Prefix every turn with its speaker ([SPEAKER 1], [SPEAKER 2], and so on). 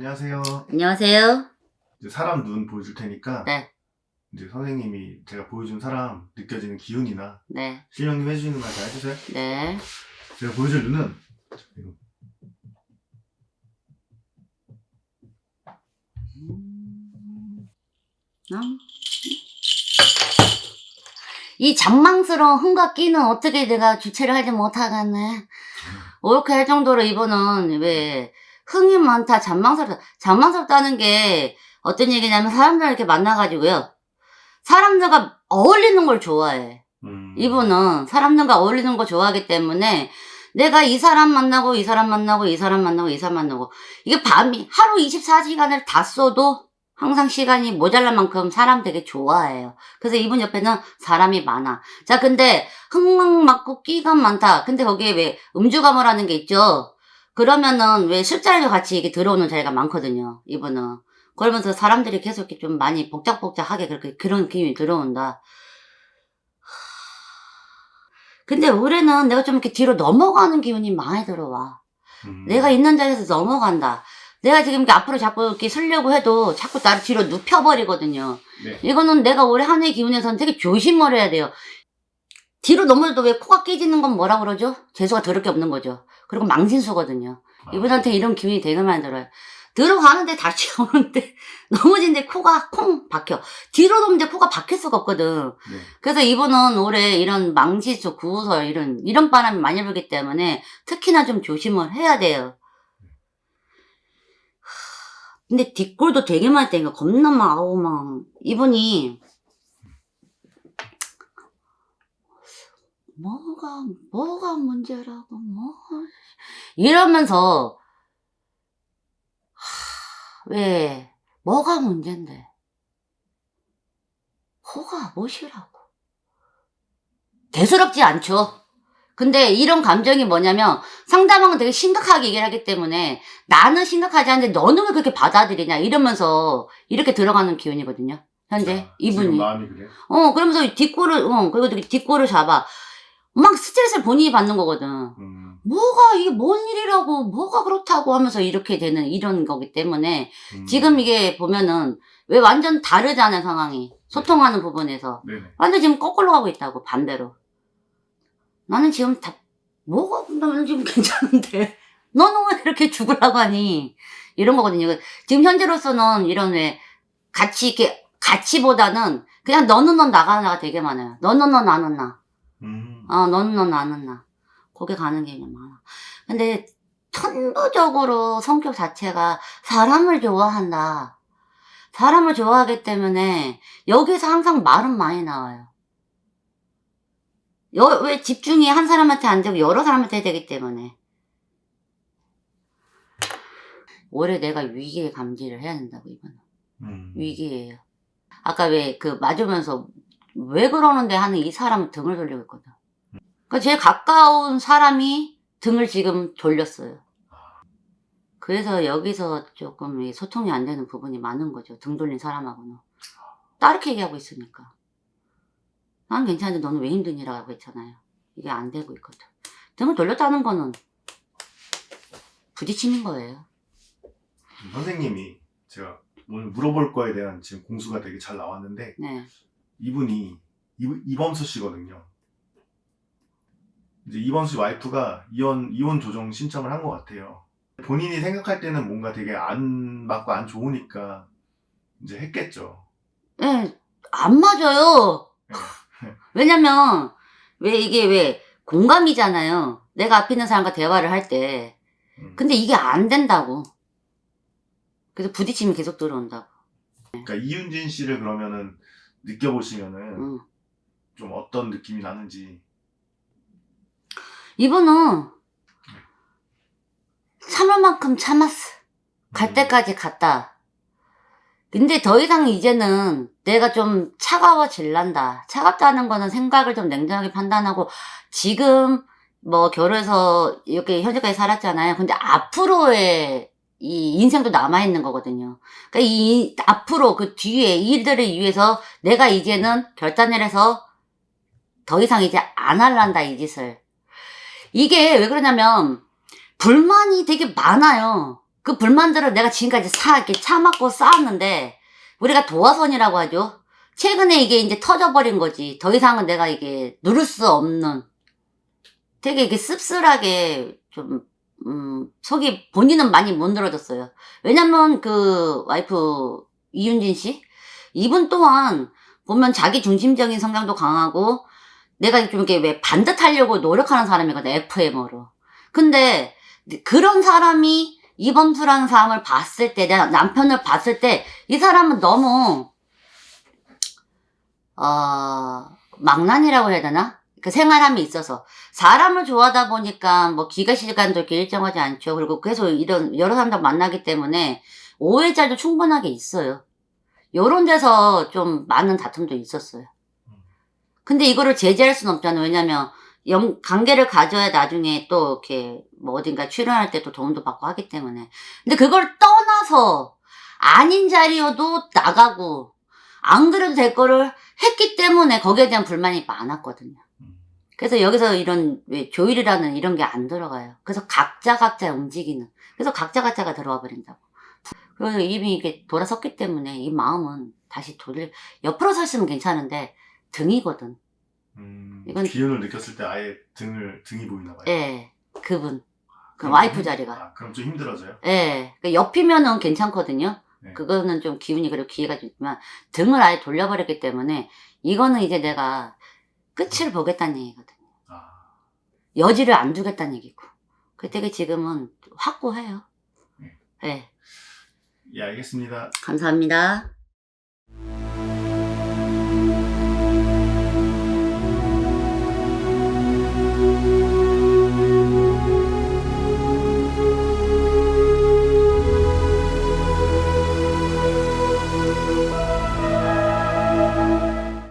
[SPEAKER 1] 안녕하세요.
[SPEAKER 2] 안녕하세요.
[SPEAKER 1] 이제 사람 눈 보여줄 테니까
[SPEAKER 2] 네.
[SPEAKER 1] 이제 선생님이 제가 보여준 사람 느껴지는 기운이나
[SPEAKER 2] 네,
[SPEAKER 1] 실령님 해주시는 말 잘 해주세요.
[SPEAKER 2] 네.
[SPEAKER 1] 제가 보여줄 눈은 이거.
[SPEAKER 2] 음. 이 장망스러운 흥과 끼는 어떻게 내가 주체를 하지 못하겠네. 이렇게 할 정도로 이분은 왜 흥이 많다, 잔망스럽다. 잔망스럽다는 게 어떤 얘기냐면 사람들 이렇게 만나가지고요. 사람들과 어울리는 걸 좋아해.
[SPEAKER 1] 음.
[SPEAKER 2] 이분은 사람들과 어울리는 거 좋아하기 때문에 내가 이 사람 만나고 이 사람 만나고 이 사람 만나고 이 사람 만나고 이게 밤이 하루 24시간을 다 써도 항상 시간이 모자란 만큼 사람 되게 좋아해요. 그래서 이분 옆에는 사람이 많아. 자, 근데 흥망 맞고 끼가 많다. 근데 거기에 왜 음주가무라는 게 있죠? 그러면은 왜 술자리도 같이 이렇게 들어오는 자리가 많거든요. 이분은. 그러면서 사람들이 계속 이렇게 좀 많이 복작복작하게 그렇게 그런 기운이 들어온다. 근데 올해는 내가 좀 이렇게 뒤로 넘어가는 기운이 많이 들어와.
[SPEAKER 1] 음.
[SPEAKER 2] 내가 있는 자리에서 넘어간다. 내가 지금 이렇게 앞으로 자꾸 이렇게 서려고 해도 자꾸 나를 뒤로 눕혀버리거든요.
[SPEAKER 1] 네.
[SPEAKER 2] 이거는 내가 올해 한 해 기운에서는 되게 조심을 해야 돼요. 뒤로 넘어져도 왜 코가 깨지는 건 뭐라 그러죠? 재수가 더럽게 없는 거죠. 그리고 망신수거든요.
[SPEAKER 1] 아,
[SPEAKER 2] 이분한테 이런 기운이 되게 많이 들어요. 들어가는데 다시 오는데 넘어지는데 코가 콩 박혀. 뒤로 넘는데 코가 박힐 수가 없거든.
[SPEAKER 1] 네.
[SPEAKER 2] 그래서 이분은 올해 이런 망치수, 구우설 이런 이런 바람이 많이 불기 때문에 특히나 좀 조심을 해야 돼요. 하, 근데 뒷골도 되게 많이 땡겨. 겁나 막 아우 막 이분이 뭐가 뭐가 문제라고 뭐 이러면서 하, 왜 뭐가 문제인데 호가 무엇이라고 대수롭지 않죠. 근데 이런 감정이 뭐냐면 상대방은 되게 심각하게 얘기를 하기 때문에 나는 심각하지 않은데 너는 왜 그렇게 받아들이냐 이러면서 이렇게 들어가는 기운이거든요. 현재
[SPEAKER 1] 자,
[SPEAKER 2] 이분이.
[SPEAKER 1] 마음이 그래.
[SPEAKER 2] 어 그러면서 뒷골을 어 그리고 뒷골을 잡아. 막 스트레스를 본인이 받는 거거든.
[SPEAKER 1] 음.
[SPEAKER 2] 뭐가 이게 뭔 일이라고 뭐가 그렇다고 하면서 이렇게 되는 이런 거기 때문에
[SPEAKER 1] 음.
[SPEAKER 2] 지금 이게 보면은 왜 완전 다르잖아요 상황이 소통하는 부분에서
[SPEAKER 1] 네네.
[SPEAKER 2] 완전 지금 거꾸로 가고 있다고 반대로 나는 지금 다 뭐가 나는 지금 괜찮은데 너는 왜 이렇게 죽으라고 하니 이런 거거든요 지금 현재로서는 이런 왜 같이 이렇게 같이보다는 그냥 너는 넌 나가는 나가 되게 많아요 너는 너 나는 나
[SPEAKER 1] 음.
[SPEAKER 2] 어, 너는 너 나는 나. 거기 가는 게 그냥 많아. 근데 천부적으로 성격 자체가 사람을 좋아한다. 사람을 좋아하기 때문에 여기서 항상 말은 많이 나와요. 여, 왜 집중이 한 사람한테 안 되고 여러 사람한테 되기 때문에. 올해 내가 위기에 감지를 해야 된다고, 이거는.
[SPEAKER 1] 음.
[SPEAKER 2] 위기예요. 아까 왜 그 맞으면서 왜 그러는데 하는 이 사람은 등을 돌리고 있거든. 그 제일 가까운 사람이 등을 지금 돌렸어요. 그래서 여기서 조금 이 소통이 안 되는 부분이 많은 거죠. 등 돌린 사람하고는. 따르게 얘기하고 있으니까. 난 괜찮은데 너는 왜 힘드니라고 했잖아요. 이게 안 되고 있거든. 등을 돌렸다는 거는 부딪히는 거예요.
[SPEAKER 1] 선생님이 제가 오늘 물어볼 거에 대한 지금 공수가 되게 잘 나왔는데
[SPEAKER 2] 네.
[SPEAKER 1] 이분이 이, 이 범수 씨거든요. 이제 이범수 씨 와이프가 이혼 이혼 조정 신청을 한 것 같아요. 본인이 생각할 때는 뭔가 되게 안 맞고 안 좋으니까 이제 했겠죠.
[SPEAKER 2] 예, 안 맞아요.
[SPEAKER 1] 네.
[SPEAKER 2] 왜냐면, 왜 이게 왜 공감이잖아요. 내가 앞에 있는 사람과 대화를 할 때.
[SPEAKER 1] 음.
[SPEAKER 2] 근데 이게 안 된다고. 그래서 부딪힘이 계속 들어온다고.
[SPEAKER 1] 그러니까 이윤진 씨를 그러면은 느껴보시면은
[SPEAKER 2] 응.
[SPEAKER 1] 좀 어떤 느낌이 나는지.
[SPEAKER 2] 이분은 참을 만큼 참았어. 갈
[SPEAKER 1] 음.
[SPEAKER 2] 때까지 갔다. 근데 더 이상 이제는 내가 좀 차가워질란다. 차갑다는 거는 생각을 좀 냉정하게 판단하고 지금 뭐 결혼해서 이렇게 현재까지 살았잖아요. 근데 앞으로의 이 인생도 남아있는 거거든요. 그러니까 이 앞으로 그 뒤에 이 일들을 위해서 내가 이제는 결단을 해서 더 이상 이제 안 할란다 이 짓을. 이게 왜 그러냐면 불만이 되게 많아요. 그 불만들을 내가 지금까지 사, 이렇게 참았고 쌓았는데, 우리가 도화선이라고 하죠. 최근에 이게 이제 터져버린 거지. 더 이상은 내가 이게 누를 수 없는, 되게 이게 씁쓸하게 좀, 음, 속이 본인은 많이 못 늘어졌어요. 왜냐면 그 와이프 이윤진 씨? 이분 또한 보면 자기 중심적인 성향도 강하고, 내가 좀 이렇게 왜 반듯하려고 노력하는 사람이거든, FM으로. 근데 그런 사람이 이범수라는 사람을 봤을 때, 내 남편을 봤을 때, 이 사람은 너무, 어, 망난이라고 해야 되나? 그 생활함이 있어서. 사람을 좋아하다 보니까 뭐 기가 시간도 이렇게 일정하지 않죠. 그리고 계속 이런 여러 사람들 만나기 때문에 오해자도 충분하게 있어요. 요런 데서 좀 많은 다툼도 있었어요. 근데 이거를 제재할 수는 없잖아요. 왜냐면 영, 관계를 가져야 나중에 또 이렇게 뭐 어딘가 출연할 때 또 도움도 받고 하기 때문에. 근데 그걸 떠나서 아닌 자리여도 나가고 안 그래도 될 거를 했기 때문에 거기에 대한 불만이 많았거든요.
[SPEAKER 1] 음.
[SPEAKER 2] 그래서 여기서 이런 왜 조율이라는 이런 게 안 들어가요. 그래서 각자 각자 움직이는. 그래서 각자 각자가 들어와 버린다고. 그래서 이미 이게 돌아섰기 때문에 이 마음은 다시 돌릴 옆으로 섰으면 괜찮은데 등이거든.
[SPEAKER 1] 음,
[SPEAKER 2] 이건-
[SPEAKER 1] 기운을 느꼈을 때 아예 등을 등이 보이나 봐요.
[SPEAKER 2] 예, 그분. 그
[SPEAKER 1] 그럼
[SPEAKER 2] 와이프
[SPEAKER 1] 힘-
[SPEAKER 2] 자리가.
[SPEAKER 1] 아, 그럼 좀 힘들어져요.
[SPEAKER 2] 예, 그 옆이면은 괜찮거든요.
[SPEAKER 1] 네.
[SPEAKER 2] 그거는 좀 기운이 그래도 기회가 좀 있지만 등을 아예 돌려버렸기 때문에 이거는 이제 내가 끝을 보겠다는 얘기거든요.
[SPEAKER 1] 아,
[SPEAKER 2] 여지를 안 두겠다는 얘기고. 그때가 지금은 확고해요.
[SPEAKER 1] 네.
[SPEAKER 2] 예,
[SPEAKER 1] 예, 알겠습니다.
[SPEAKER 2] 감사합니다.